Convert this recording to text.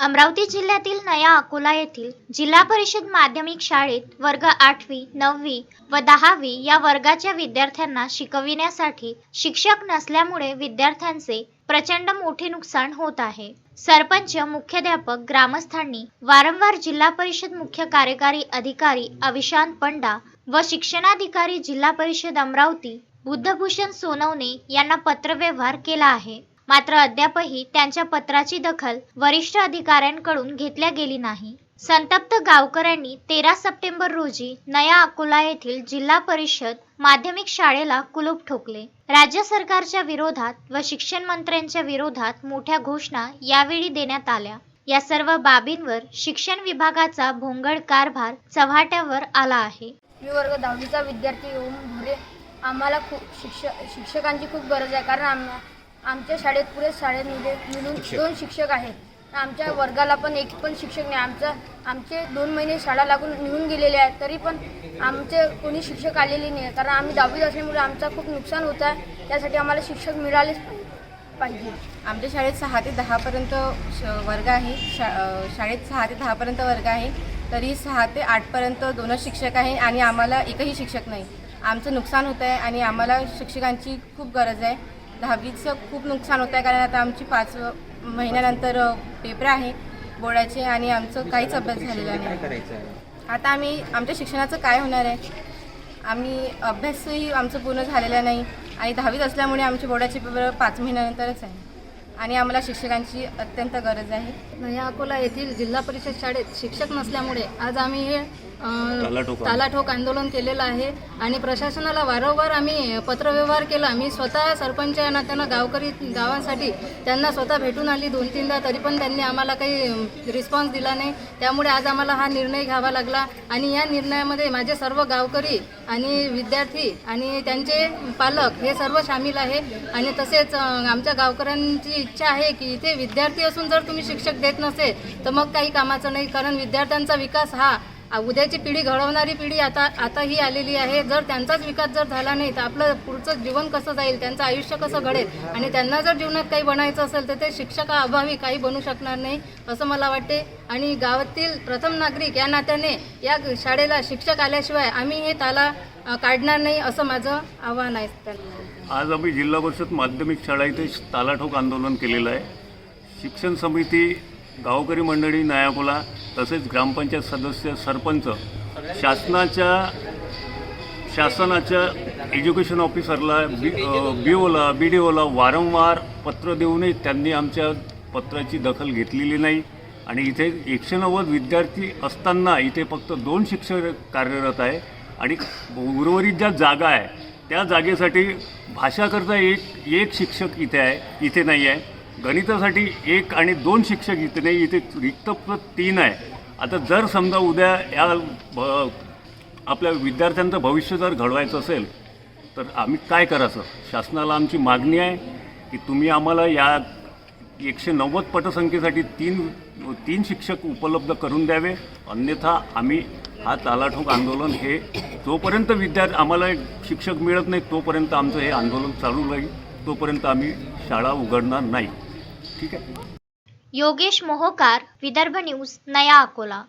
अमरावती जिल्ह्यातील नया अकोला येथील जिल्हा परिषद माध्यमिक शाळेत वर्ग आठवी नववी व दहावी या वर्गाच्या विद्यार्थ्यांना शिकविण्यासाठी शिक्षक नसल्यामुळे विद्यार्थ्यांचे प्रचंड मोठे नुकसान होत आहे. सरपंच मुख्याध्यापक ग्रामस्थांनी वारंवार जिल्हा परिषद मुख्य कार्यकारी अधिकारी अविशांत पंडा व शिक्षणाधिकारी जिल्हा परिषद अमरावती बुद्धभूषण सोनवणे यांना पत्रव्यवहार केला आहे. मात्र अद्यापही त्यांच्या पत्राची दखल वरिष्ठ अधिकाऱ्यांकडून घेतल्या गेली नाही. संतप्त गावकऱ्यांनी तेरा सप्टेंबर रोजी नया अकोला येथील जिल्हा परिषद माध्यमिक शाळेला कुलूप ठोकले. राज्य सरकारच्या विरोधात व शिक्षण मंत्र्यांच्या विरोधात मोठ्या घोषणा यावेळी देण्यात आल्या. या सर्व बाबींवर शिक्षण विभागाचा भोंगळ कारभार चव्हाट्यावर आला आहे. मी वर्ग दहावीचा विद्यार्थी येऊन भरे आम्हाला खूप शिक्षक शिक्षकांची खूप गरज आहे. कारण आम्हाला आमच्या शाळेत पुरे शाळेत मिळे मिळून दोन शिक्षक आहेत. आमच्या वर्गाला पण एक पण शिक्षक नाही. आमचं आमचे दोन महिने शाळा लागून निघून गेलेले आहेत. तरी पण आमचे कोणी शिक्षक आलेले नाही कारण आम्ही दहावीत असल्यामुळे आमचं खूप नुकसान होत आहे. त्यासाठी आम्हाला शिक्षक मिळालेच पाहिजे. आमच्या शाळेत सहा ते दहापर्यंत श वर्ग आहे. शा शाळेत सहा ते दहापर्यंत वर्ग आहे. तरी सहा ते आठपर्यंत दोनच शिक्षक आहे आणि आम्हाला एकही शिक्षक नाही. आमचं नुकसान होतं आहे आणि आम्हाला शिक्षकांची खूप गरज आहे. दहावीचं खूप नुकसान होतं आहे कारण आता आमची पाच महिन्यानंतर पेपर आहे बोर्डाचे आणि आमचं काहीच अभ्यास झालेला नाही. आता आम्ही आमच्या शिक्षणाचं काय होणार आहे? आम्ही अभ्यासही आमचं पूर्ण झालेला नाही आणि दहावीत असल्यामुळे आमचे बोर्डाचे पेपर पाच महिन्यानंतरच आहे. आणि आम्हाला शिक्षकांची अत्यंत गरज आहे. नया अकोला येथील जिल्हा परिषद शाळेत शिक्षक नसल्यामुळे आज आम्ही हे तालाठोक आंदोलन. केलेलं आहे आणि प्रशासनाला वारंवार आम्ही पत्रव्यवहार केला. मी स्वतः सरपंच या नात्यानं गावकरी गावांसाठी त्यांना स्वतः भेटून आली दोन तीनदा तरी पण त्यांनी आम्हाला काही रिस्पॉन्स दिला नाही. त्यामुळे आज आम्हाला हा निर्णय घ्यावा लागला आणि या निर्णयामध्ये माझे सर्व गावकरी आणि विद्यार्थी आणि त्यांचे पालक हे सर्व सामील आहे. आणि तसेच आमच्या गावकऱ्यांची इच्छा आहे की इथे विद्यार्थी असून जर तुम्ही शिक्षक देत नसेल तर मग काही कामाचं नाही. कारण विद्यार्थ्यांचा विकास हा उद्याची पिढी घडवणारी पिढी आता आता ही आलेली आहे. जर त्यांचाच विकास जर झाला नाही तर आपलं पुढचं जीवन कसं जाईल त्यांचं आयुष्य कसं घडेल? आणि त्यांना जर जीवनात काही बनायचं असेल तर ते शिक्षका अभावी काही बनू शकणार नाही असं मला वाटते. आणि गावातील प्रथम नागरिक या नात्याने या शाळेला शिक्षक आल्याशिवाय आम्ही हे ताला काढणार नाही असं माझं आव्हान आहे. त्यांना आज आम्ही जिल्हा परिषद माध्यमिक शाळा इथे तालाठोक आंदोलन केलेलं आहे. शिक्षण समिती गावकरी मंडळी नायाकोला तसेच ग्रामपंचायत सदस्य सरपंच शासनाच्या शासनाच्या एज्युकेशन ऑफिसरला बी बी ओला बी डी ओला वारंवार पत्र देऊनही त्यांनी आमच्या पत्राची दखल घेतलेली नाही. आणि इथे एकशे नव्वद विद्यार्थी असताना इथे फक्त दोन शिक्षक कार्यरत आहे. आणि उर्वरित ज्या जागा आहे त्या जागेसाठी भाषाकरता एक एक शिक्षक इथे आहे इथे नाही आहे. गणितासाठी एक आणि दोन शिक्षक इथे नाही इथे रिक्त तीन आहे. आता जर समजा उद्या या आपल्या विद्यार्थ्यांचं भविष्य जर घडवायचं असेल तर आम्ही काय करायचं? शासनाला आमची मागणी आहे की तुम्ही आम्हाला या एकशे नव्वद पटसंख्येसाठी तीन तीन शिक्षक उपलब्ध करून द्यावे. अन्यथा आम्ही हा तालाठोक आंदोलन हे जोपर्यंत विद्यार्थी आम्हाला शिक्षक मिळत नाही तोपर्यंत आमचं हे आंदोलन चालू राहील. तोपर्यंत आम्ही शाळा उघडणार नाही. ठीक आहे? योगेश मोहोकार विदर्भ न्यूज नया अकोला.